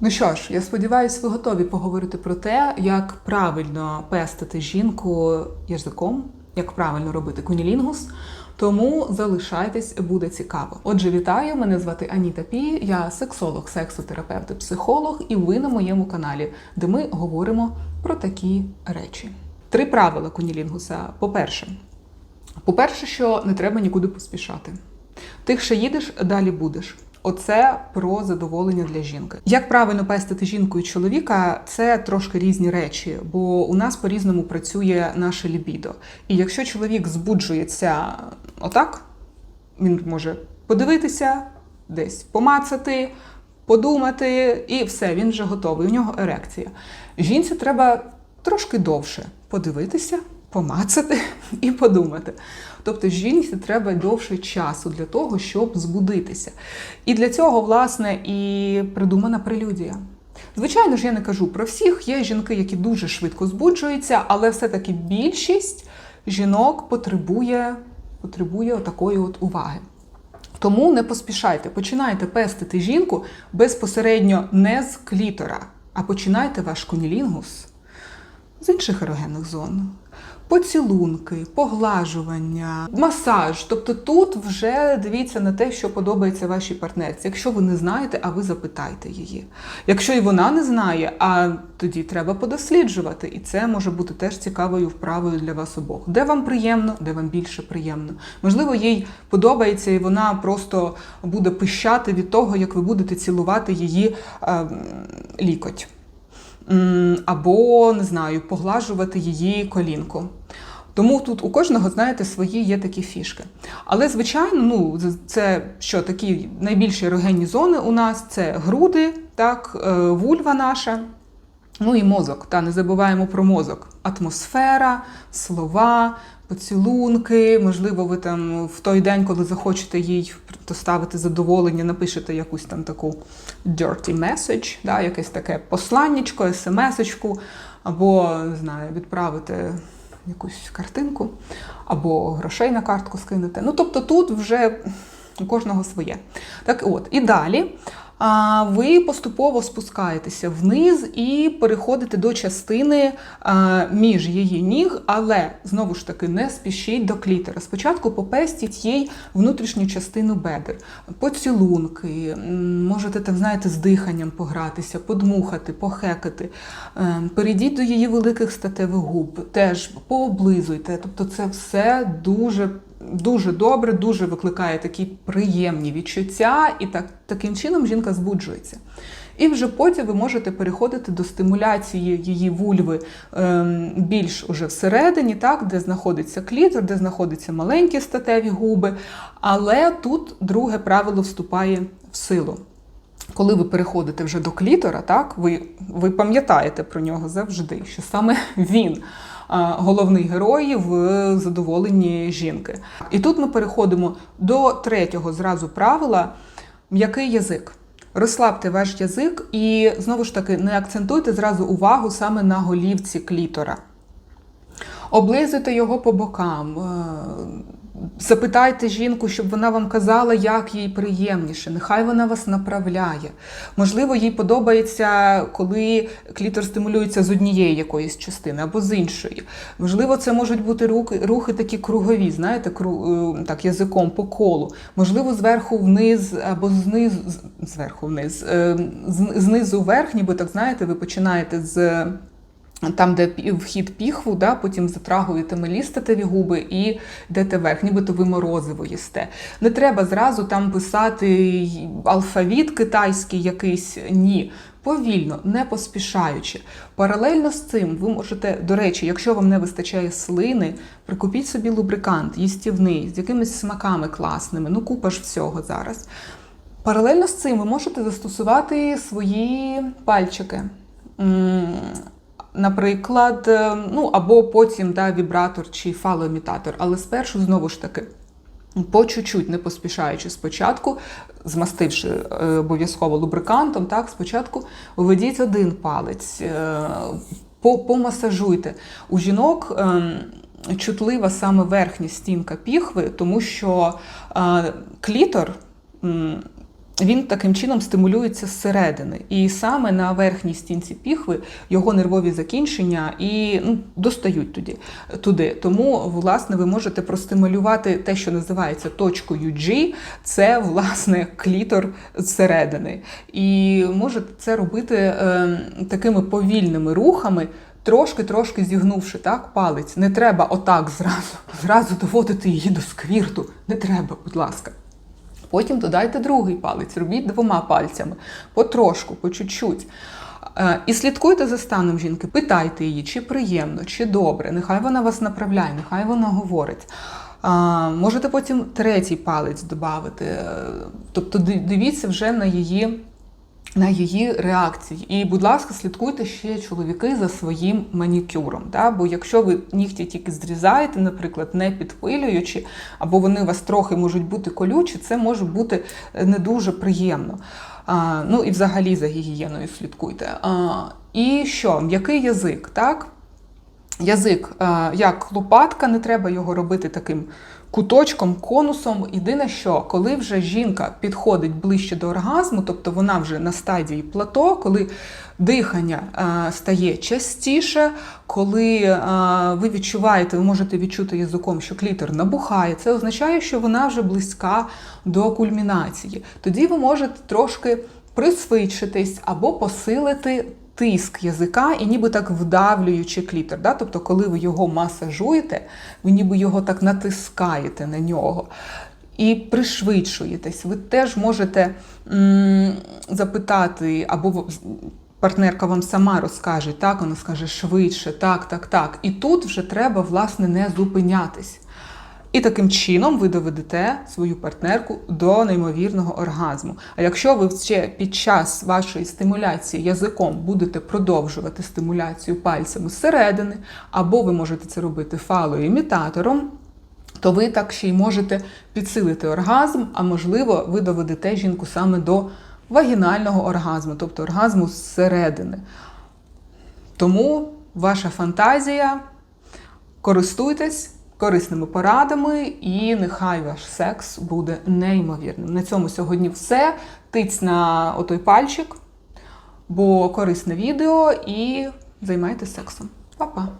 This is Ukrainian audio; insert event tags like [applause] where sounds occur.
Ну що ж, я сподіваюся, ви готові поговорити про те, як правильно пестити жінку язиком, як правильно робити кунілінгус. Тому залишайтесь, буде цікаво. Отже, вітаю! Мене звати Аніта Пі, я сексолог, сексотерапевт і психолог, і ви на моєму каналі, де ми говоримо про такі речі. Три правила кунілінгуса. По-перше, по-перше, що не треба нікуди поспішати. Тих, що їдеш, далі будеш. Оце про задоволення для жінки. Як правильно пестити жінку і чоловіка, це трошки різні речі, бо у нас по-різному працює наше лібідо. І якщо чоловік збуджується отак, він може подивитися, десь помацати, подумати, і все, він вже готовий. У нього ерекція. Жінці треба трошки довше подивитися, помацати [laughs] і подумати. Тобто жінці треба довше часу для того, щоб збудитися. І для цього, власне, і придумана прелюдія. Звичайно ж, я не кажу про всіх. Є жінки, які дуже швидко збуджуються, але все-таки більшість жінок потребує, потребує такої от уваги. Тому не поспішайте, починайте пестити жінку безпосередньо не з клітора, а починайте ваш кунілінгус з інших ерогенних зон. Поцілунки, поглажування, масаж. Тобто тут вже дивіться на те, що подобається вашій партнерці. Якщо ви не знаєте, а ви запитайте її. Якщо і вона не знає, а тоді треба подосліджувати. І це може бути теж цікавою вправою для вас обох. Де вам приємно, де вам більше приємно. Можливо, їй подобається, і вона просто буде пищати від того, як ви будете цілувати її е, лікоть або не знаю, поглажувати її колінку. Тому тут у кожного, знаєте, свої є такі фішки. Але, звичайно, ну, це що такі найбільші ерогенні зони у нас це груди, так, е, вульва наша, ну і мозок. Та не забуваємо про мозок. Атмосфера, слова, поцілунки. Можливо, ви там в той день, коли захочете їй доставити задоволення, напишете якусь там таку dirty message, да, якесь таке посланнячко, смс-очку, або не знаю, відправити якусь картинку, або грошей на картку скинете. Ну, тобто тут вже у кожного своє. Так от, і далі ви поступово спускаєтеся вниз і переходите до частини між її ніг, але знову ж таки не спішіть до клітера. Спочатку попестіть їй внутрішню частину бедер, поцілунки, можете так знаєте, з диханням погратися, подмухати, похекати. Е, перейдіть до її великих статевих губ, теж пооблизуйте. Тобто, це все дуже дуже добре, дуже викликає такі приємні відчуття, і так, таким чином жінка збуджується. І вже потім ви можете переходити до стимуляції її вульви ем, більш уже всередині, так, де знаходиться клітор, де знаходяться маленькі статеві губи. Але тут друге правило вступає в силу. Коли ви переходите вже до клітора, так, ви ви пам'ятаєте про нього завжди, що саме він головний герой в задоволенні жінки. І тут ми переходимо до третього зразу правила м'який язик. Розслабте ваш язик і знову ж таки не акцентуйте зразу увагу саме на голівці клітора. Облизуйте його по бокам, е, Запитайте жінку, щоб вона вам казала, як їй приємніше. Нехай вона вас направляє. Можливо, їй подобається, коли клітор стимулюється з однієї якоїсь частини або з іншої. Можливо, це можуть бути рухи рухи такі кругові, знаєте, кру, е, так, язиком по колу. Можливо, зверху вниз або знизу, зверху вниз, е, знизу вверх, ніби так знаєте, ви починаєте з. Там, де вхід піхву, да, потім затрагуєте малі статеві губи і йдете вверх, нібито ви морозиво їсте. Не треба зразу там писати алфавіт китайський якийсь. Ні. Повільно, не поспішаючи. Паралельно з цим ви можете, до речі, якщо вам не вистачає слини, прикупіть собі лубрикант, їстівний, з якимись смаками класними, ну купа ж всього зараз. Паралельно з цим ви можете застосувати свої пальчики. Наприклад, е, ну або потім да, вібратор чи фалоімітатор, але спершу знову ж таки. По чуть-чуть, не поспішаючи спочатку, змастивши е, обов'язково лубрикантом, так, спочатку введіть один палець, е, помасажуйте. У жінок чутлива саме верхня стінка піхви, тому що клітор він таким чином стимулюється зсередини. І саме на верхній стінці піхви його нервові закінчення і ну, достають туди. туди. Тому, власне, ви можете простимулювати те, що називається точкою G, це власне клітор зсередини. І можете це робити е, такими повільними рухами. Трошки-трошки зігнувши так палець, не треба отак зразу, зразу доводити її до сквірту. Не треба, будь ласка. Потім додайте другий палець, робіть двома пальцями, потрошку, по чуть-чуть. Е, І слідкуйте за станом жінки, питайте її, чи приємно, чи добре. Нехай вона вас направляє, нехай вона говорить. А, Можете потім третій палець додати. Тобто дивіться вже на її на її реакції. І, будь ласка, слідкуйте ще чоловіки за своїм манікюром. Да? Бо якщо ви нігті тільки зрізаєте, наприклад, не підпилюючи, або вони у вас трохи можуть бути колючі, це може бути е, не дуже приємно. А, ну і взагалі за гігієною слідкуйте. А, і що, м'який язик, так? Язик, е, як лопатка, не треба його робити таким куточком, конусом. Єдине, що коли вже жінка підходить ближче до оргазму, тобто вона вже на стадії плато, коли дихання е, стає частіше, коли е, ви відчуваєте, ви можете відчути язиком, що клітор набухає, це означає, що вона вже близька до кульмінації. Тоді ви можете трошки присвидшитись або посилити тиск язика і ніби так вдавлюючи клітор. Да? Тобто, коли ви його масажуєте, ви ніби його так натискаєте на нього. І пришвидшуєтесь. Ви теж можете м- запитати, або партнерка вам сама розкаже, так, вона скаже швидше, так, так, так. І тут вже треба, власне, не зупинятись. І таким чином ви доведете свою партнерку до неймовірного оргазму. А якщо ви ще під час вашої стимуляції язиком будете продовжувати стимуляцію пальцями зсередини, або ви можете це робити фалоімітатором, то ви так ще й можете підсилити оргазм, а можливо, ви доведете жінку саме до вагінального оргазму, тобто оргазму зсередини. Тому ваша фантазія, користуйтесь корисними порадами, і нехай ваш секс буде неймовірним. На цьому сьогодні все. Тиць на отой пальчик, бо корисне відео і займайтеся сексом. Па-па!